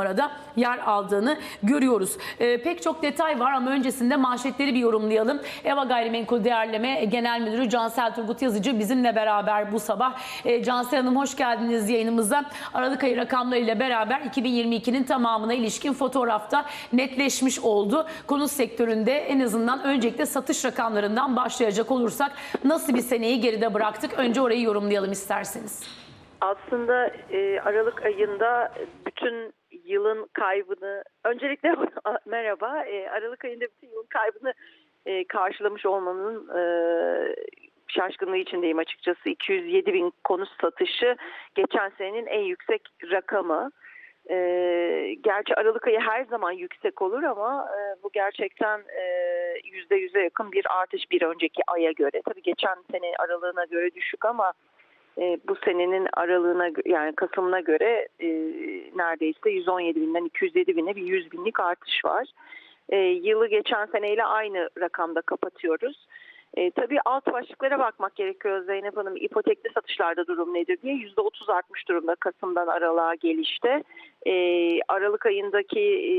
arada yer aldığını görüyoruz. Ee, pek çok detay var ama öncesinde manşetleri bir yorumlayalım. Eva Gayrimenkul Değerleme Genel Müdürü Cansel Turgut Yazıcı bizimle beraber bu sabah. Ee, Cansel Hanım hoş geldiniz yayınımıza. Aralık ayı rakamlarıyla beraber 2022'nin tamamına ilişkin fotoğrafta netleşmiş oldu. Konut sektöründe en azından öncelikle satış rakamlarından başlayacak olursak nasıl bir seneyi geride bıraktık? Önce orayı yorumlayalım isterseniz. Aslında e, Aralık ayında bütün yılın kaybını, öncelikle merhaba, e, Aralık ayında bütün yılın kaybını e, karşılamış olmanın e, şaşkınlığı içindeyim açıkçası. 207 bin konut satışı geçen senenin en yüksek rakamı. E, gerçi Aralık ayı her zaman yüksek olur ama e, bu gerçekten e, %100'e yakın bir artış bir önceki aya göre. Tabii geçen sene aralığına göre düşük ama e, bu senenin aralığına yani Kasım'ına göre e, neredeyse 117 binden 207 bine bir 100 binlik artış var. E, yılı geçen seneyle aynı rakamda kapatıyoruz. E, tabii alt başlıklara bakmak gerekiyor Zeynep Hanım. İpotekli satışlarda durum nedir diye %30 artmış durumda Kasım'dan aralığa gelişte. E, Aralık ayındaki e,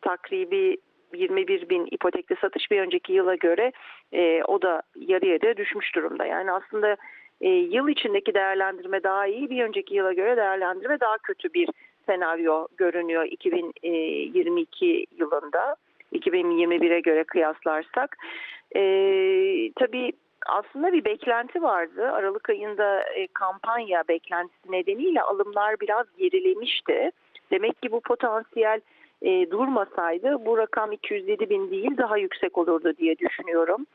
takribi 21 bin ipotekli satış bir önceki yıla göre e, o da yarı yarıya düşmüş durumda. Yani aslında e, yıl içindeki değerlendirme daha iyi, bir önceki yıla göre değerlendirme daha kötü bir senaryo görünüyor 2022 yılında. 2021'e göre kıyaslarsak. E, tabii aslında bir beklenti vardı. Aralık ayında e, kampanya beklentisi nedeniyle alımlar biraz gerilemişti. Demek ki bu potansiyel e, durmasaydı bu rakam 207 bin değil daha yüksek olurdu diye düşünüyorum.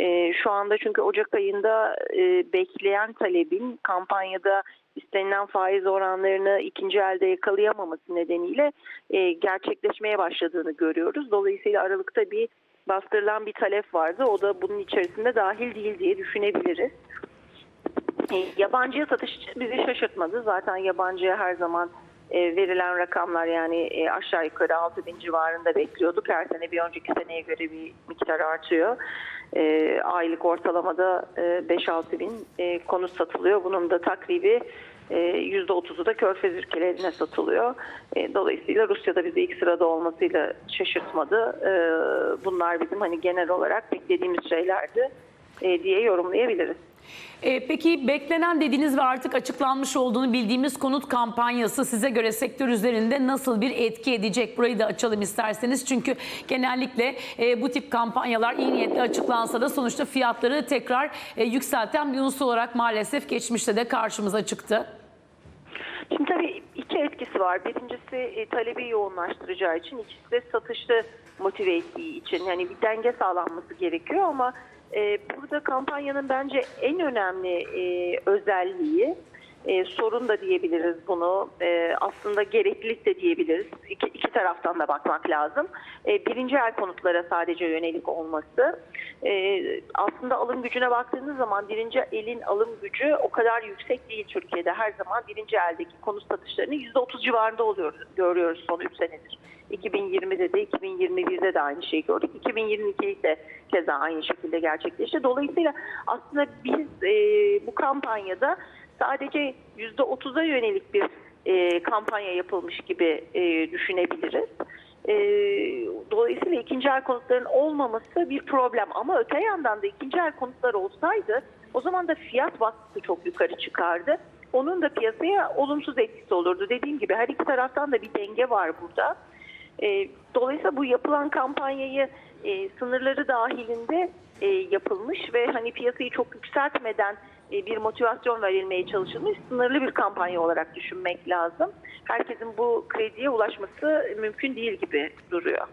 E, şu anda çünkü Ocak ayında e, bekleyen talebin kampanyada istenilen faiz oranlarını ikinci elde yakalayamaması nedeniyle e, gerçekleşmeye başladığını görüyoruz. Dolayısıyla Aralık'ta bir bastırılan bir talep vardı. O da bunun içerisinde dahil değil diye düşünebiliriz. E, yabancıya satış bizi şaşırtmadı. Zaten yabancıya her zaman verilen rakamlar yani e, aşağı yukarı 6 bin civarında bekliyorduk. Her sene bir önceki seneye göre bir miktar artıyor. E, aylık ortalamada e, 5-6 bin e, konut satılıyor. Bunun da takribi e, %30'u da Körfez ülkelerine satılıyor. E, dolayısıyla Rusya'da bize ilk sırada olmasıyla şaşırtmadı. E, bunlar bizim hani genel olarak beklediğimiz şeylerdi e, diye yorumlayabiliriz. E, peki beklenen dediğiniz ve artık açıklanmış olduğunu bildiğimiz konut kampanyası size göre sektör üzerinde nasıl bir etki edecek? Burayı da açalım isterseniz. Çünkü genellikle e, bu tip kampanyalar iyi niyetle açıklansa da sonuçta fiyatları tekrar e, yükselten bir unsur olarak maalesef geçmişte de karşımıza çıktı. Şimdi tabii iki etkisi var. Birincisi e, talebi yoğunlaştıracağı için, ikisi de satışı motive ettiği için. Yani bir denge sağlanması gerekiyor ama e, burada kampanyanın bence en önemli e, özelliği, e, sorun da diyebiliriz bunu, e, aslında gereklilik de diyebiliriz. Taraftan da bakmak lazım. E, birinci el konutlara sadece yönelik olması. E, aslında alım gücüne baktığınız zaman birinci elin alım gücü o kadar yüksek değil Türkiye'de. Her zaman birinci eldeki konut satışlarının %30 civarında oluyor, görüyoruz son 3 senedir. 2020'de de 2021'de de aynı şeyi gördük. 2022'de de keza aynı şekilde gerçekleşti. Dolayısıyla aslında biz e, bu kampanyada sadece %30'a yönelik bir e, kampanya yapılmış gibi e, düşünebiliriz. E, dolayısıyla ikinci el konutların olmaması bir problem ama öte yandan da ikinci el konutlar olsaydı o zaman da fiyat baskısı çok yukarı çıkardı. Onun da piyasaya olumsuz etkisi olurdu. Dediğim gibi her iki taraftan da bir denge var burada. E, dolayısıyla bu yapılan kampanyayı e, sınırları dahilinde e, yapılmış ve hani piyasayı çok yükseltmeden bir motivasyon verilmeye çalışılmış sınırlı bir kampanya olarak düşünmek lazım. Herkesin bu krediye ulaşması mümkün değil gibi duruyor.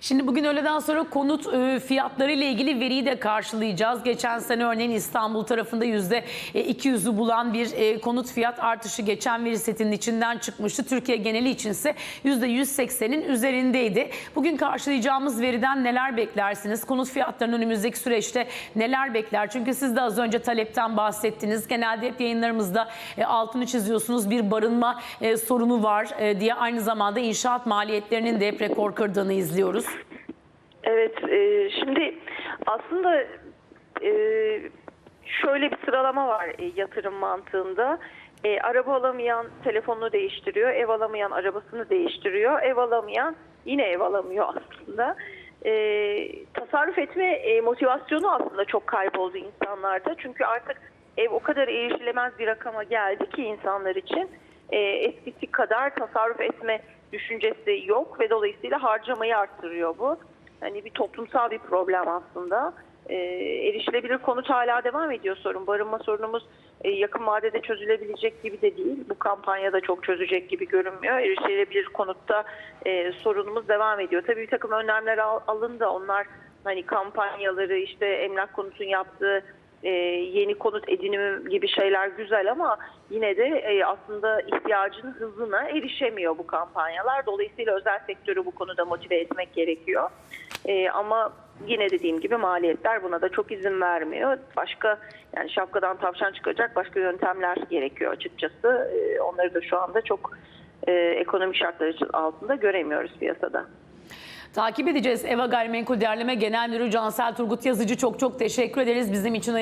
Şimdi bugün öğleden sonra konut e, fiyatları ile ilgili veriyi de karşılayacağız. Geçen sene örneğin İstanbul tarafında yüzde 200'ü bulan bir e, konut fiyat artışı geçen veri setinin içinden çıkmıştı. Türkiye geneli içinse %180'in üzerindeydi. Bugün karşılayacağımız veriden neler beklersiniz? Konut fiyatlarının önümüzdeki süreçte neler bekler? Çünkü siz de az önce talepten bahsettiniz. Genelde hep yayınlarımızda e, altını çiziyorsunuz. Bir barınma e, sorunu var e, diye aynı zamanda inşaat maliyetlerinin de hep rekor kırdığını izliyoruz. Evet, e, şimdi aslında e, şöyle bir sıralama var e, yatırım mantığında. E, araba alamayan telefonunu değiştiriyor, ev alamayan arabasını değiştiriyor, ev alamayan yine ev alamıyor aslında. E, tasarruf etme e, motivasyonu aslında çok kayboldu insanlarda. Çünkü artık ev o kadar erişilemez bir rakama geldi ki insanlar için e, eskisi kadar tasarruf etme düşüncesi yok ve dolayısıyla harcamayı arttırıyor bu. Hani bir toplumsal bir problem aslında. E, erişilebilir konut hala devam ediyor sorun. Barınma sorunumuz e, yakın vadede çözülebilecek gibi de değil. Bu kampanyada çok çözecek gibi görünmüyor. Erişilebilir konutta e, sorunumuz devam ediyor. Tabii bir takım önlemler al- alındı. Onlar hani kampanyaları işte emlak konutun yaptığı e, yeni konut edinimi gibi şeyler güzel ama yine de e, aslında ihtiyacın hızına erişemiyor bu kampanyalar. Dolayısıyla özel sektörü bu konuda motive etmek gerekiyor. E, ama yine dediğim gibi maliyetler buna da çok izin vermiyor. Başka yani şapkadan tavşan çıkacak başka yöntemler gerekiyor açıkçası. E, onları da şu anda çok e, ekonomik şartlar altında göremiyoruz piyasada. Takip edeceğiz. Eva Gayrimenkul Derleme Genel Müdürü Cansel Turgut Yazıcı çok çok teşekkür ederiz. Bizim için